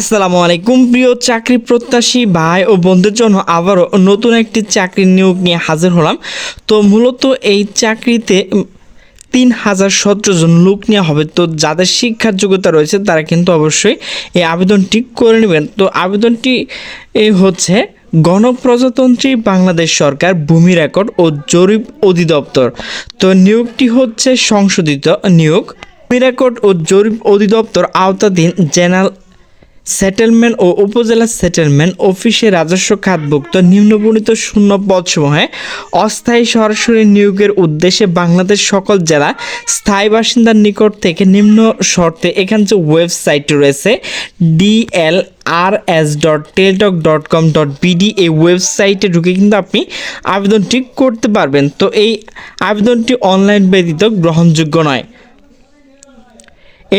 আসসালামু আলাইকুম, প্রিয় চাকরি প্রত্যাশী ভাই ও বন্ধুদের জন্য আবারও নতুন একটি চাকরির নিয়োগ নিয়ে হাজির হলাম। তো মূলত এই চাকরিতে তিন হাজার সতেরো জন লোক নেওয়া হবে। তো যাদের শিক্ষার যোগ্যতা রয়েছে, তারা কিন্তু অবশ্যই এই আবেদনটি করে নেবেন। তো আবেদনটি এই হচ্ছে, গণপ্রজাতন্ত্রী বাংলাদেশ সরকার ভূমি রেকর্ড ও জরিপ অধিদপ্তর। তো নিয়োগটি হচ্ছে সংশোধিত নিয়োগ। ভূমি রেকর্ড ও জরিপ অধিদপ্তর আওতাধীন জেনারেল সেটেলমেন্ট ও উপজেলা সেটেলমেন্ট অফিসে রাজস্ব খাতভুক্ত নিম্নবর্ণিত শূন্য পদসমূহে অস্থায়ী সরাসরি নিয়োগের উদ্দেশ্যে বাংলাদেশ সকল জেলা স্থায়ী বাসিন্দার নিকট থেকে নিম্ন শর্তে এখানে যে ওয়েবসাইট রয়েছে DL R S dot Teletalk dot com dot BD এই ওয়েবসাইটে ঢুকে কিন্তু আপনি আবেদনটি করতে পারবেন। তো এই আবেদনটি অনলাইন ব্যতীত গ্রহণযোগ্য নয়।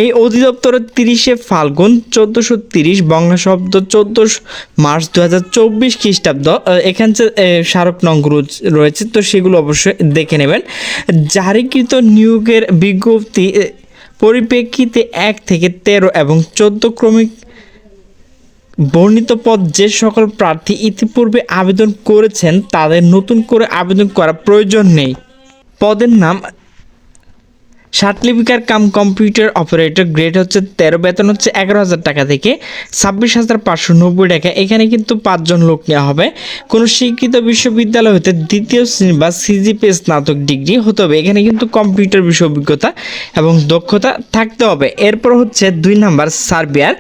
এই অধিদপ্তরের তিরিশে ফাল্গুন চোদ্দোশো তিরিশ বঙ্গা শব্দ চোদ্দোশো মার্চ দু হাজার চব্বিশ খ্রিস্টাব্দ এখানে যে স্মারক নং রয়েছে, তো সেগুলো অবশ্যই দেখে নেবেন। জারিকৃত নিয়োগের বিজ্ঞপ্তি পরিপ্রেক্ষিতে এক থেকে তেরো এবং চোদ্দ ক্রমিক বর্ণিত পদ যে সকল প্রার্থী ইতিপূর্বে আবেদন করেছেন তাদের নতুন করে আবেদন করা প্রয়োজন নেই। পদের নাম সার্টিফিকার কাম কম্পিউটার অপারেটর গ্রেড হচ্ছে তেরো, বেতন হচ্ছে এগারো হাজার টাকা থেকে ছাব্বিশ হাজার পাঁচশো নব্বই টাকা। এখানে কিন্তু পাঁচজন লোক নেওয়া হবে। কোনো স্বীকৃত বিশ্ববিদ্যালয় হতে দ্বিতীয় শ্রেণি বা সিজিপি স্নাতক ডিগ্রি হতে হবে। এখানে কিন্তু কম্পিউটার বিষয় অভিজ্ঞতা এবং দক্ষতা থাকতে হবে। এরপর হচ্ছে দুই নাম্বার সার্বিয়ার।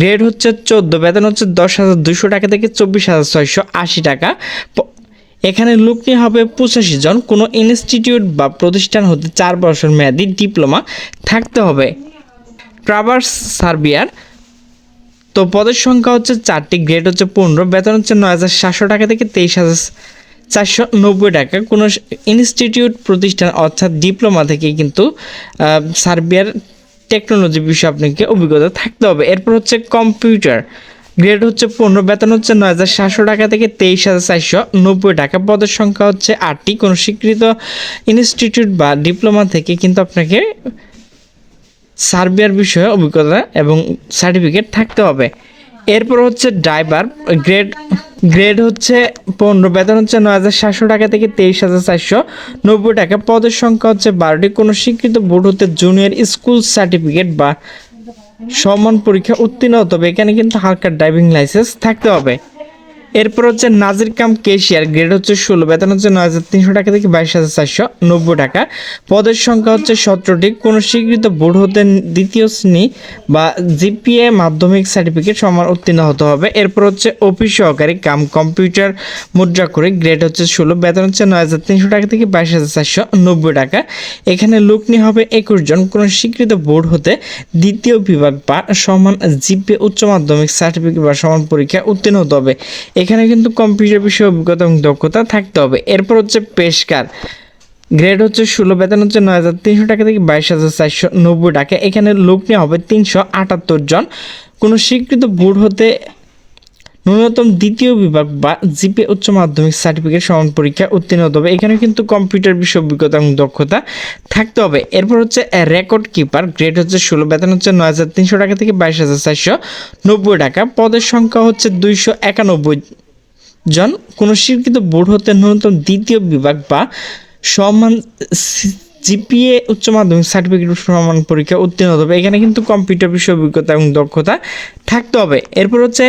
গ্রেড হচ্ছে চোদ্দ, বেতন হচ্ছে দশ হাজার দুশো টাকা থেকে চব্বিশ হাজার ছয়শো আশি টাকা। এখানে লোক নিয়ে হবে পঁচাশি জন। কোনো ইনস্টিটিউট বা প্রতিষ্ঠান হতে চার বছর মেয়াদি ডিপ্লোমা থাকতে হবে। ট্রাভার্স সার্বিয়ার। তো পদের সংখ্যা হচ্ছে চারটি, গ্রেড হচ্ছে পনেরো, বেতন হচ্ছে নয় হাজার সাতশো টাকা থেকে তেইশ হাজার চারশো নব্বই টাকা। কোনো ইনস্টিটিউট, প্রতিষ্ঠান অর্থাৎ ডিপ্লোমা থেকে কিন্তু সার্বিয়ার টেকনোলজি বিষয়ে আপনাকে অভিজ্ঞতা থাকতে হবে। এরপর হচ্ছে কম্পিউটার। গ্রেড হচ্ছে পনেরো, বেতন হচ্ছে নয় হাজার সাতশো টাকা থেকে তেইশ হাজার চারশো নব্বই টাকা। পদের সংখ্যা হচ্ছে আটটি। কোনো স্বীকৃত ইনস্টিটিউট বা ডিপ্লোমা থেকে কিন্তু আপনাকে সার্বিয়ার বিষয়ে অভিজ্ঞতা এবং সার্টিফিকেট থাকতে হবে। এরপর হচ্ছে ড্রাইভার গ্রেড গ্রেড হচ্ছে পনেরো, বেতন হচ্ছে নয় হাজার সাতশো টাকা থেকে তেইশ হাজার চারশো নব্বই টাকা। পদের সংখ্যা হচ্ছে বারোটি। কোনো স্বীকৃত বোর্ড হতে জুনিয়র স্কুল সার্টিফিকেট বা সমান পরীক্ষা উত্তীর্ণ হতে হবে। এখানে কিন্তু হালকা ড্রাইভিং লাইসেন্স থাকতে হবে। এরপর হচ্ছে নাজির কাম কেশিয়ার গ্রেড হচ্ছে ষোলো, বেতন হচ্ছে নয় হাজার তিনশো টাকা থেকে বাইশ হাজার চারশো নব্বই টাকা। পদের সংখ্যা হচ্ছে সতেরোটি। কোনো স্বীকৃত বোর্ড হতে দ্বিতীয় শ্রেণি বা জিপিএ মাধ্যমিক সার্টিফিকেট সমান উত্তীর্ণ হতে হবে। এরপর হচ্ছে অফিস সহকারী কাম কম্পিউটার মুদ্রা করে গ্রেড হচ্ছে ষোলো, বেতন হচ্ছে নয় হাজার তিনশো টাকা থেকে বাইশ হাজার চারশো নব্বই টাকা। এখানে লোক নিয়ে হবে একুশ জন। কোনো স্বীকৃত বোর্ড হতে দ্বিতীয় বিভাগ বা সমান জিপিএ উচ্চ মাধ্যমিক সার্টিফিকেট বা সমান পরীক্ষা উত্তীর্ণ হতে হবে। এখানে কিন্তু কম্পিউটার বিষয়ে অভিজ্ঞতা এবং দক্ষতা থাকতে হবে। এরপর হচ্ছে পেশকার। গ্রেড হচ্ছে ষোলো, বেতন হচ্ছে নয় হাজার তিনশো টাকা থেকে বাইশ হাজার চারশো নব্বই টাকা। এখানে লোক নেওয়া হবে তিনশো আটাত্তর জন। কোনো স্বীকৃত বোর্ড হতে ন্যূনতম দ্বিতীয় বিভাগ বা জিপে উচ্চ মাধ্যমিক সার্টিফিকেট সমান পরীক্ষা উত্তীর্ণ হতে হবে। এখানে কিন্তু কম্পিউটার বিষয় অভিজ্ঞতা এবং দক্ষতা থাকতে হবে। এরপর হচ্ছে রেকর্ড কিপার গ্রেড হচ্ছে ষোলো, বেতন হচ্ছে নয় হাজার তিনশো টাকা থেকে বাইশ হাজার চারশো নব্বই টাকা। পদের সংখ্যা হচ্ছে দুইশো একানব্বই জন। কোনো স্বীকৃত বোর্ড হতে ন্যূনতম দ্বিতীয় বিভাগ বা সমান জিপিএ উচ্চ মাধ্যমিক সার্টিফিকেট সমান পরীক্ষা উত্তীর্ণ হতে হবে। এখানে কিন্তু কম্পিউটার বিষয় অভিজ্ঞতা এবং দক্ষতা থাকতে হবে। এরপর হচ্ছে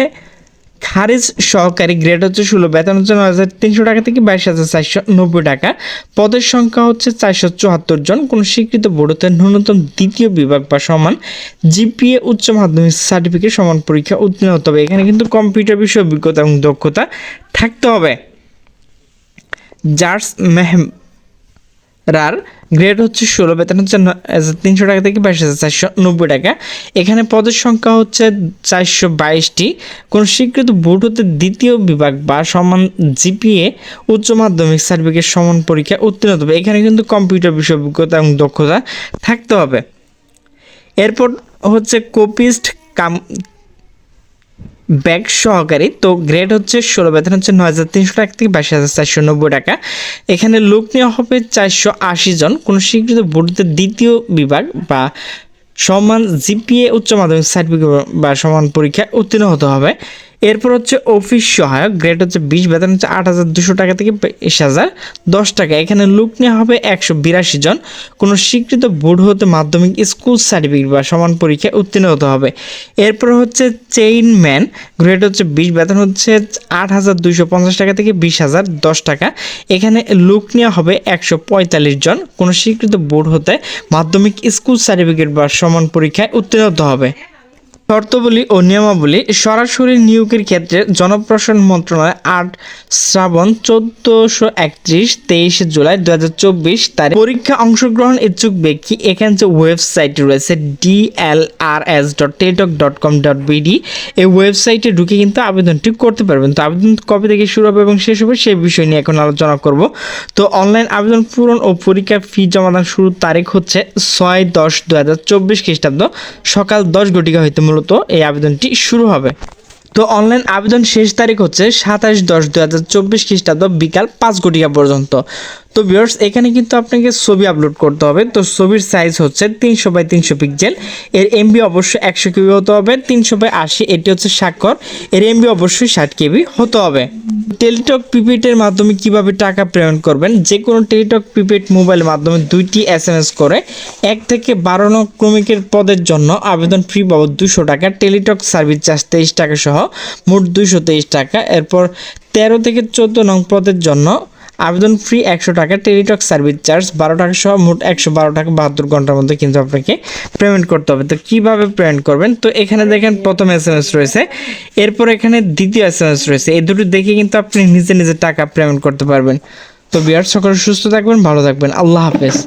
খারিজ সহকারী গ্রেড হচ্ছে ষোলো, বেতন হচ্ছে নয় হাজার তিনশো টাকা থেকে বাইশ হাজার চারশো নব্বই টাকা। পদের সংখ্যা হচ্ছে চারশো চুয়াত্তর জন। কোনো স্বীকৃত বোর্ড হতে ন্যূনতম দ্বিতীয় বিভাগ বা সমান জিপিএ উচ্চ মাধ্যমিক সার্টিফিকেট সমান পরীক্ষা উত্তীর্ণ হতে হবে। এখানে কিন্তু কম্পিউটার বিষয়ে অভিজ্ঞতা এবং দক্ষতা থাকতে হবে। জার্স মেহম রার গ্রেড হচ্ছে ষোলো, বেতন হচ্ছে তিনশো টাকা থেকে বাইশ হাজার চারশো নব্বই টাকা। এখানে পদের সংখ্যা হচ্ছে চারশো বাইশটি। কোনো স্বীকৃত বোর্ড হতে দ্বিতীয় বিভাগ বা সমান জিপিএ, উচ্চ মাধ্যমিক সার্টিফিকেট, সমান পরীক্ষা উত্তীর্ণ হবে। এখানে কিন্তু কম্পিউটার বিষয় অভিজ্ঞতা এবং দক্ষতা থাকতে হবে। এরপর হচ্ছে কোপিস্ট কাম ব্যাগ সহকারী। তো গ্রেড হচ্ছে ষোলো, বেতন হচ্ছে নয় হাজার তিনশো টাকা থেকে বাইশ হাজার চারশো নব্বই টাকা। এখানে লোক নেওয়া হবে চারশো আশি জন। কোনো স্বীকৃত বোর্ডের দ্বিতীয় বিভাগ বা সমান জিপিএ, উচ্চ মাধ্যমিক সার্টিফিকেট বা সমান পরীক্ষায় উত্তীর্ণ হতে হবে। এরপর হচ্ছে অফিস সহায়ক গ্রেড হচ্ছে বিশ, বেতন হচ্ছে আট হাজার দুশো টাকা থেকে বিশ হাজার দশ টাকা। এখানে লুক নেওয়া হবে একশো বিরাশি জন। কোনো স্বীকৃত বোর্ড হতে মাধ্যমিক স্কুল সার্টিফিকেট বা সমান পরীক্ষায় উত্তীর্ণ হতে হবে। এরপর হচ্ছে চেইনম্যান গ্রেড হচ্ছে বিশ, বেতন হচ্ছে আট হাজার দুইশো পঞ্চাশ টাকা থেকে বিশ হাজার দশ টাকা। এখানে লুক নেওয়া হবে একশো পঁয়তাল্লিশ জন। কোনো স্বীকৃত বোর্ড হতে মাধ্যমিক স্কুল সার্টিফিকেট বা সমান পরীক্ষায় উত্তীর্ণ হতে হবে। শর্তাবলী ও নিয়মাবলী সরাসরি নিয়োগের ক্ষেত্রে জনপ্রশাসন মন্ত্রণালয় আট শ্রাবণ চোদ্দোশো একত্রিশ তেইশে জুলাই দু হাজার চব্বিশ তারিখ পরীক্ষা অংশগ্রহণ ইচ্ছুক ব্যক্তি এখানে যে ওয়েবসাইট রয়েছে DLRS dot Teletalk dot com dot BD এই ওয়েবসাইটে ঢুকে কিন্তু আবেদনটি করতে পারবেন। তো আবেদন কবে থেকে শুরু হবে এবং শেষ হবে সেই বিষয় নিয়ে এখন আলোচনা করব। তো অনলাইন আবেদন পূরণ ও পরীক্ষার ফি জমাদান শুরুর তারিখ হচ্ছে ছয় দশ দু হাজার চব্বিশ খ্রিস্টাব্দ সকাল দশ ঘটিকা হইতে মূলত এই আবেদনটি শুরু হবে। তো অনলাইন আবেদন শেষ তারিখ হচ্ছে সাতাশ দশ দু হাজার চব্বিশ খ্রিস্টাব্দ বিকাল পাঁচ ঘটিকা পর্যন্ত। তো ভিউয়ার্স এখানে কিন্তু আপনাকে ছবি আপলোড করতে হবে। তো ছবির সাইজ হচ্ছে তিনশো বাই তিনশো পিক্সেল এর এমবি অবশ্যই একশো কেবি হতে হবে, তিনশো বাই আশি, এটি হচ্ছে স্বাক্ষর। এর এমবি অবশ্যই ষাট কেবি হতে হবে। টেলিটক প্রিপেডের মাধ্যমে কীভাবে টাকা প্রেরণ করবেন? যে কোনো টেলিটক প্রিপেড মোবাইলের মাধ্যমে দুইটি এস এম এস করে এক থেকে বারো নং ক্রমিকের পদের জন্য আবেদন ফ্রি বাবদ দুশো টাকা, টেলিটক সার্ভিস চার্জ তেইশ টাকা সহ মোট দুইশো তেইশ টাকা। এরপর তেরো থেকে চোদ্দ নং পদের জন্য আবেদন ফ্রি একশো টাকা, টেলিটক সার্ভিস চার্জ বারো টাকা সহ মোট একশো বারো টাকা বাহাত্তর ঘণ্টার মধ্যে কিন্তু আপনাকে পেমেন্ট করতে হবে। তো কীভাবে পেমেন্ট করবেন? তো এখানে দেখেন প্রথম এস এম এস রয়েছে, এরপর এখানে দ্বিতীয় এস এম এস রয়েছে। এই দুটো দেখে কিন্তু আপনি নিজে নিজে টাকা পেমেন্ট করতে পারবেন। তো বিয়ার সকলে সুস্থ থাকবেন, ভালো থাকবেন। আল্লাহ হাফেজ।